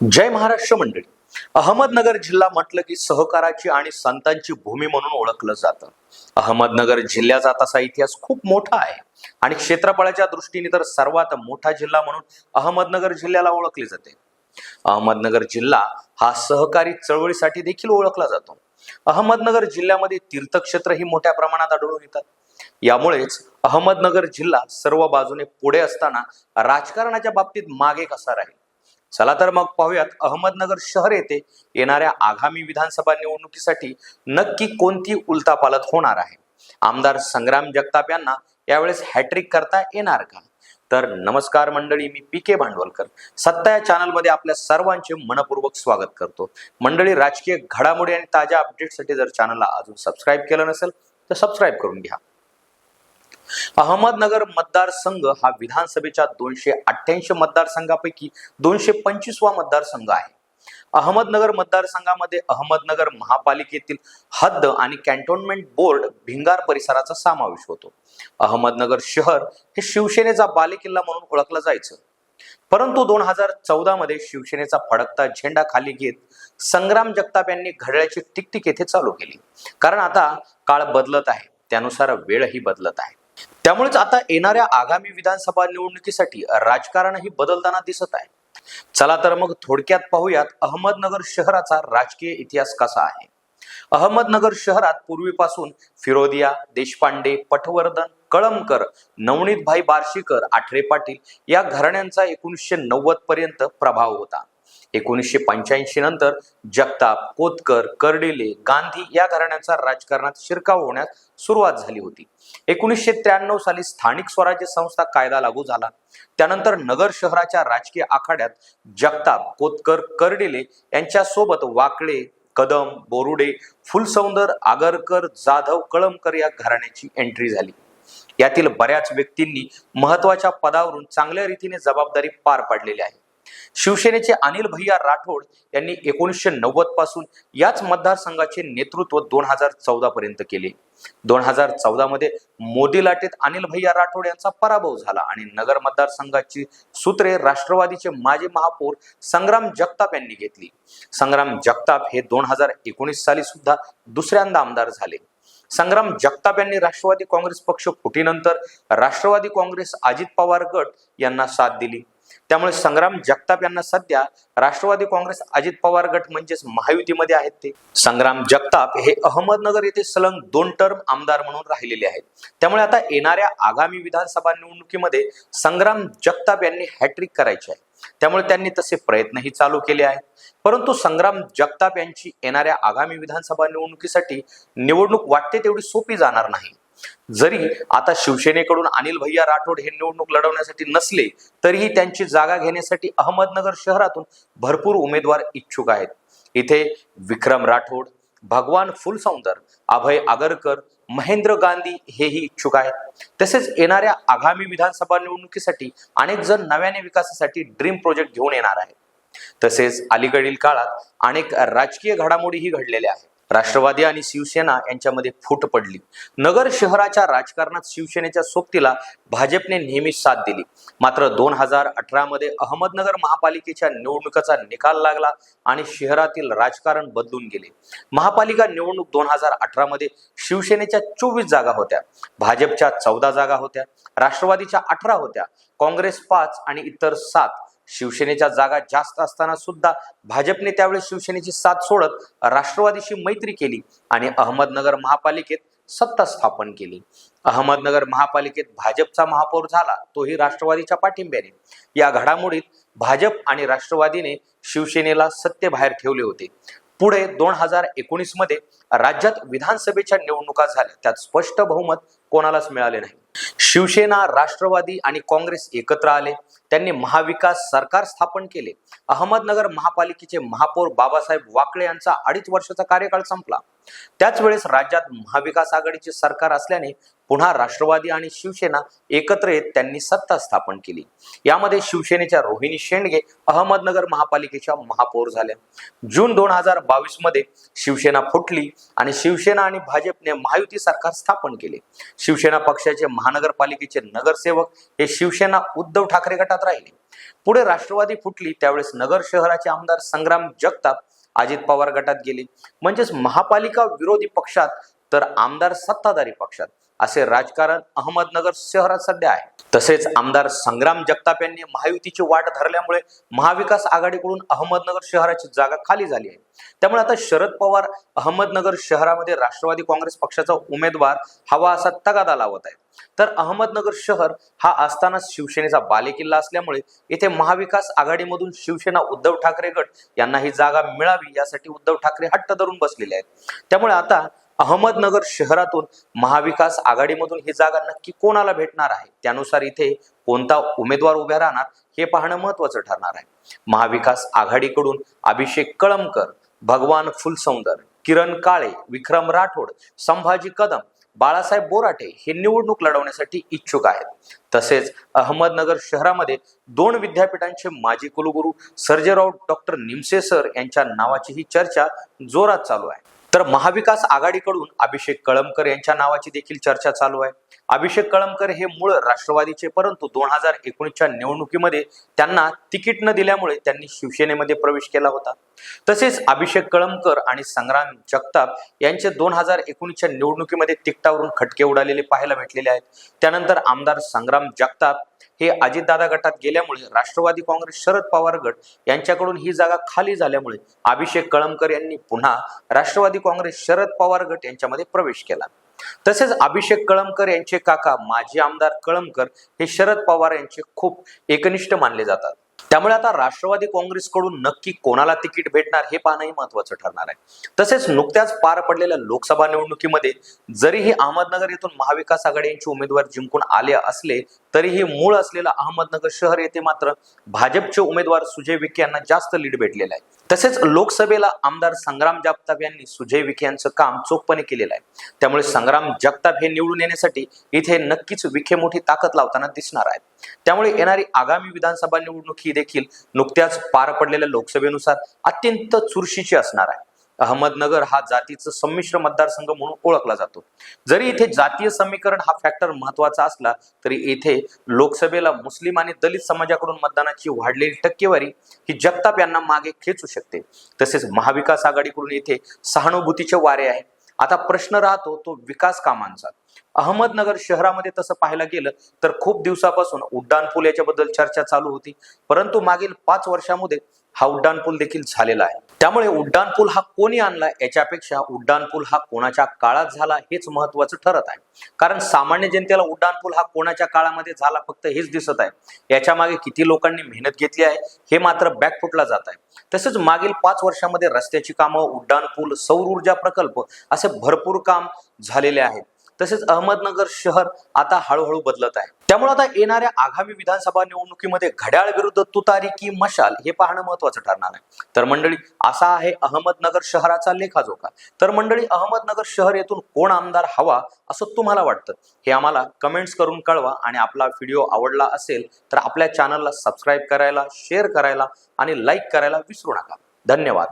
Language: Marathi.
जय महाराष्ट्र मंडळी. अहमदनगर जिल्हा म्हटलं की सहकाराची आणि संतांची भूमी म्हणून ओळखलं जातं. अहमदनगर जिल्ह्याचा तसा इतिहास खूप मोठा आहे. आणि क्षेत्रफळाच्या दृष्टीने तर सर्वात मोठा जिल्हा म्हणून अहमदनगर जिल्ह्याला ओळखले जाते. अहमदनगर जिल्हा हा सहकारी चळवळीसाठी देखील ओळखला जातो. अहमदनगर जिल्ह्यामध्ये तीर्थक्षेत्र ही मोठ्या प्रमाणात आढळून येतात. यामुळेच अहमदनगर जिल्हा सर्व बाजूने पुढे असताना राजकारणाच्या बाबतीत मागे कसा राहील? चला तर मग पाहूयात अहमदनगर शहर येथे येणाऱ्या आगामी विधानसभा निवडणुकीसाठी नक्की कोणती उलतापालत होणार आहे? आमदार संग्राम जगताप यांना यावेळेस हॅट्रिक करता येणार का? तर नमस्कार मंडळी मी पी के भांडवलकर. सत्ता या चॅनलमध्ये आपल्या सर्वांचे मनपूर्वक स्वागत करतो. मंडळी राजकीय घडामोडी आणि ताज्या अपडेटसाठी जर चॅनलला अजून सबस्क्राईब केलं नसेल तर सबस्क्राईब करून घ्या. अहमदनगर मतदारसंघ हा विधानसभेच्या दोनशे अठ्ठ्याऐंशी मतदारसंघापैकी दोनशे पंचवीसवा मतदारसंघ आहे. अहमदनगर मतदारसंघामध्ये अहमदनगर महापालिकेतील हद्द आणि कॅन्टोन्मेंट बोर्ड भिंगार परिसराचा समावेश होतो. अहमदनगर शहर हे शिवसेनेचा बालेकिल्ला म्हणून ओळखलं जायचं. परंतु दोन हजार चौदा मध्ये शिवसेनेचा फडकता झेंडा खाली घेत संग्राम जगताप यांनी घड्याळाची टिकटिक येथे चालू केली. कारण आता काळ बदलत आहे. त्यानुसार वेळही बदलत आहे. त्यामुळेच आता येणाऱ्या आगामी विधानसभा निवडणुकीसाठी राजकारणही बदलताना दिसत आहे. चला तर मग थोडक्यात पाहूयात अहमदनगर शहराचा राजकीय इतिहास कसा आहे. अहमदनगर शहरात पूर्वीपासून फिरोदिया देशपांडे पटवर्धन कळमकर नवनीतभाई बार्शीकर आठरे पाटील या घराण्यांचा एकोणीसशे नव्वद पर्यंत प्रभाव होता. एकोणीसशे पंच्याऐंशी नंतर जगताप कोतकर कर्डिले गांधी या घराण्याचा राजकारणात शिरकाव होण्यास सुरुवात झाली होती. एकोणीसशे त्र्याण्णव साली स्थानिक स्वराज्य संस्था कायदा लागू झाला. त्यानंतर नगर शहराच्या राजकीय आखाड्यात जगताप कोतकर कर्डिले यांच्या सोबत वाकळे कदम बोरुडे फुलसौंदर आगरकर जाधव कळमकर या घराण्याची एंट्री झाली. यातील बऱ्याच व्यक्तींनी महत्त्वाच्या पदावरून चांगल्या रीतीने जबाबदारी पार पाडलेली आहे. शिवसेनेचे अनिल भैया राठोड यांनी एकोणीसशे नव्वदपासून याच मतदारसंघाचे नेतृत्व दोन हजार चौदा पर्यंत केले. दोन हजार चौदा मध्ये मोदी लाटेत अनिल भैया राठोड यांचा पराभव झाला आणि नगर मतदारसंघाची सूत्रे राष्ट्रवादीचे माजी महापौर संग्राम जगताप यांनी घेतली. संग्राम जगताप हे दोन हजार एकोणीस साली सुद्धा दुसऱ्यांदा आमदार झाले. संग्राम जगताप यांनी राष्ट्रवादी काँग्रेस पक्ष फुटीनंतर राष्ट्रवादी काँग्रेस अजित पवार गट यांना साथ दिली. त्यामुळे संग्राम जगताप यांना सध्या राष्ट्रवादी काँग्रेस अजित पवार गट म्हणजेच महायुतीमध्ये आहेत ते. संग्राम जगताप हे अहमदनगर येथे सलग दोन टर्म आमदार म्हणून राहिलेले आहेत. त्यामुळे आता येणाऱ्या आगामी विधानसभा निवडणुकीमध्ये संग्राम जगताप यांनी हॅट्रिक करायची आहे. त्यामुळे त्यांनी तसे प्रयत्नही चालू केले आहेत. परंतु संग्राम जगताप यांची येणाऱ्या आगामी विधानसभा निवडणुकीसाठी निवडणूक वाटते तेवढी सोपी जाणार नाही. जरी आता शिवसेनेकडून अनिल भैया राठोड हे निवडणूक लढवण्यासाठी नसले तरीही त्यांची जागा घेण्यासाठी अहमदनगर शहरातून भरपूर उमेदवार इच्छुक आहेत. इथे विक्रम राठोड भगवान फुलसौंदर अभय आगरकर महेंद्र गांधी हेही इच्छुक आहेत. तसेच येणाऱ्या आगामी विधानसभा निवडणुकीसाठी अनेक जण नव्याने विकासासाठी ड्रीम प्रोजेक्ट घेऊन येणार आहेत. तसेच अलीकडील काळात अनेक राजकीय घडामोडीही घडलेल्या आहेत. राष्ट्रवादी आणि शिवसेना यांच्यामध्ये फूट पडली. नगर शहराच्या राजकारणात शिवसेनेच्या सोबतीला भाजपने नेहमी साथ दिली. मात्र दोन हजार अठरा मध्ये अहमदनगर महापालिकेच्या निवडणुकीचा निकाल लागला आणि शहरातील राजकारण बदलून गेले. महापालिका निवडणूक दोन हजार अठरा मध्ये शिवसेनेच्या चोवीस जागा होत्या. भाजपच्या चौदा जागा होत्या. राष्ट्रवादीच्या अठरा होत्या. काँग्रेस पाच आणि इतर सात. शिवसेनेच्या जागा जास्त असताना सुद्धा भाजपने त्यावेळी शिवसेनेची साथ सोडत राष्ट्रवादीशी मैत्री केली आणि अहमदनगर महापालिकेत सत्ता स्थापन केली. अहमदनगर महापालिकेत भाजपचा महापौर झाला तोही राष्ट्रवादीच्या पाठिंब्याने. या घडामोडीत भाजप आणि राष्ट्रवादीने शिवसेनेला सत्तेबाहेर ठेवले होते. पुढे दोन हजार एकोणीसमध्ये राज्यात विधानसभेच्या निवडणुका झाल्या. त्यात स्पष्ट बहुमत कोणालाच मिळाले नाही. शिवसेना राष्ट्रवादी आणि काँग्रेस एकत्र आले. त्यांनी महाविकास सरकार स्थापन केले. अहमदनगर महापालिकेचे महापौर बाबासाहेब वाकळे यांचा अडीच वर्षाचा कार्यकाळ संपला. त्याच वेळेस राज्यात महाविकास आघाडीचे सरकार असल्याने पुन्हा राष्ट्रवादी आणि शिवसेना एकत्र येत त्यांनी सत्ता स्थापन केली. यामध्ये शिवसेनेच्या रोहिणी शेंडगे अहमदनगर महापालिकेच्या महापौर झाल्या. जून दोन हजार बावीसमध्ये शिवसेना फुटली आणि शिवसेना आणि भाजपने महायुती सरकार स्थापन केले. शिवसेना पक्षाचे महानगरपालिकेचे नगरसेवक हे शिवसेना उद्धव ठाकरे गटात राहिले. पुढे राष्ट्रवादी फुटली त्यावेळेस नगर शहराचे आमदार संग्राम जगताप अजित पवार गटात गेले. म्हणजेच महापालिका विरोधी पक्षात तर आमदार सत्ताधारी पक्षात. असे राजकारण अहमदनगर शहरात सध्या आहे. तसेच आमदार संग्राम जगताप यांनी महायुतीची वाट धरल्यामुळे महाविकास आघाडीकडून अहमदनगर शहराची जागा खाली झाली आहे. त्यामुळे आता शरद पवार अहमदनगर शहरामध्ये राष्ट्रवादी काँग्रेस पक्षाचा उमेदवार हवा असा तगादा लावत आहे तर अहमदनगर शहर हा असताना शिवसेनेचा बालेकिल्ला असल्यामुळे येथे महाविकास आघाडीमधून शिवसेना उद्धव ठाकरे गट यांना ही जागा मिळावी यासाठी उद्धव ठाकरे हट्ट धरून बसलेले आहेत. त्यामुळे आता अहमदनगर शहरातून महाविकास आघाडीमधून ही जागा नक्की कोणाला भेटणार आहे? त्यानुसार इथे कोणता उमेदवार उभ्या राहणार हे पाहणं महत्वाचं ठरणार आहे. महाविकास आघाडीकडून अभिषेक कळमकर भगवान फुलसौंदर किरण काळे विक्रम राठोड संभाजी कदम बाळासाहेब बोराटे हे निवडणूक लढवण्यासाठी इच्छुक आहेत. तसेच अहमदनगर शहरामध्ये दोन विद्यापीठांचे माजी कुलगुरू सर्जेराव डॉक्टर निमसे सर यांच्या नावाची ही चर्चा जोरात चालू आहे. तर महाविकास आघाडीकडून अभिषेक कळमकर यांच्या नावाची देखील चर्चा चालू आहे. अभिषेक कळमकर हे मूळ राष्ट्रवादीचे परंतु दोन हजार एकोणीसच्या निवडणुकीमध्ये त्यांना तिकीट न दिल्यामुळे त्यांनी शिवसेनेमध्ये प्रवेश केला होता. तसेच अभिषेक कळमकर आणि संग्राम जगताप यांचे दोन हजार एकोणीसच्या निवडणुकीमध्ये तिकटावरून खटके उडालेले पाहायला भेटलेले आहेत. त्यानंतर आमदार संग्राम जगताप हे अजितदादा गटात गेल्यामुळे राष्ट्रवादी काँग्रेस शरद पवार गट यांच्याकडून ही जागा खाली झाल्यामुळे अभिषेक कळमकर यांनी पुन्हा राष्ट्रवादी काँग्रेस शरद पवार गट यांच्यामध्ये प्रवेश केला. तसेच अभिषेक कळमकर यांचे काका माजी आमदार कळमकर हे शरद पवार यांचे खूप एकनिष्ठ मानले जातात. त्यामुळे आता राष्ट्रवादी काँग्रेसकडून नक्की कोणाला तिकीट भेटणार हे पाहणंही महत्वाचं ठरणार आहे. तसेच नुकत्याच पार पडलेल्या लोकसभा निवडणुकीमध्ये जरीही अहमदनगर येथून महाविकास आघाडी यांचे उमेदवार जिंकून आले असले तरीही मूळ असलेलं अहमदनगर शहर येथे मात्र भाजपचे उमेदवार सुजय विखे यांना जास्त लीड भेटलेलं आहे. तसेच लोकसभेला आमदार संग्राम जगताप यांनी सुजय विखे यांचं काम चोखपणे केलेलं आहे. त्यामुळे संग्राम जगताप हे निवडून येण्यासाठी इथे नक्कीच विखे मोठी ताकद लावताना दिसणार आहेत. त्यामुळे येणारी आगामी विधानसभा निवडणूक ही देखील नुकत्याच पार पडलेल्या लोकसभेनुसार अत्यंत चुरशीची असणार आहे. अहमदनगर हा जातीचं संमिश्र मतदारसंघ म्हणून ओळखला जातो. जरी इथे जातीय समीकरण हा फॅक्टर महत्त्वाचा असला तरी येथे लोकसभेला मुस्लिम आणि दलित समाजाकडून मतदानाची वाढलेली टक्केवारी ही जगताप यांना मागे खेचू शकते. तसेच महाविकास आघाडीकडून येथे सहानुभूतीचे वारे आहे आता प्रश्न राहतो तो विकास कामांचा. अहमदनगर शहरामध्ये तसं पाहायला गेलं तर खूप दिवसापासून उड्डाण पूल याच्याबद्दल चर्चा चालू होती. परंतु मागील पाच वर्षामध्ये हा उड्डाण पूल देखील झालेला आहे. त्यामुळे उड्डाणपूल हा कोणी आणला याच्यापेक्षा उड्डाणपूल हा कोणाच्या काळात झाला हेच महत्वाचं ठरत आहे. कारण सामान्य जनतेला उड्डाणपूल हा कोणाच्या काळामध्ये झाला फक्त हेच दिसत आहे. याच्या मागे किती लोकांनी मेहनत घेतली आहे हे मात्र बॅकफुटला जात आहे. तसेच मागील पाच वर्षामध्ये रस्त्याची कामं उड्डाणपूल सौर ऊर्जा प्रकल्प असे भरपूर काम झालेले आहेत. तसेच अहमदनगर शहर आता हळूहळू बदलत आहे. त्यामुळे आता येणाऱ्या आगामी विधानसभा निवडणुकीमध्ये घड्याळ विरुद्ध तुतारी की मशाल हे पाहणं महत्वाचं ठरणार आहे. तर मंडळी असा आहे अहमदनगर शहराचा लेखाजोखा. तर मंडळी अहमदनगर शहर येथून कोण आमदार हवा असं तुम्हाला वाटतं? हे आम्हाला कमेंट्स करून कळवा आणि आपला व्हिडिओ आवडला असेल तर आपल्या चॅनलला सबस्क्राईब करायला शेअर करायला आणि लाईक करायला विसरू नका. धन्यवाद.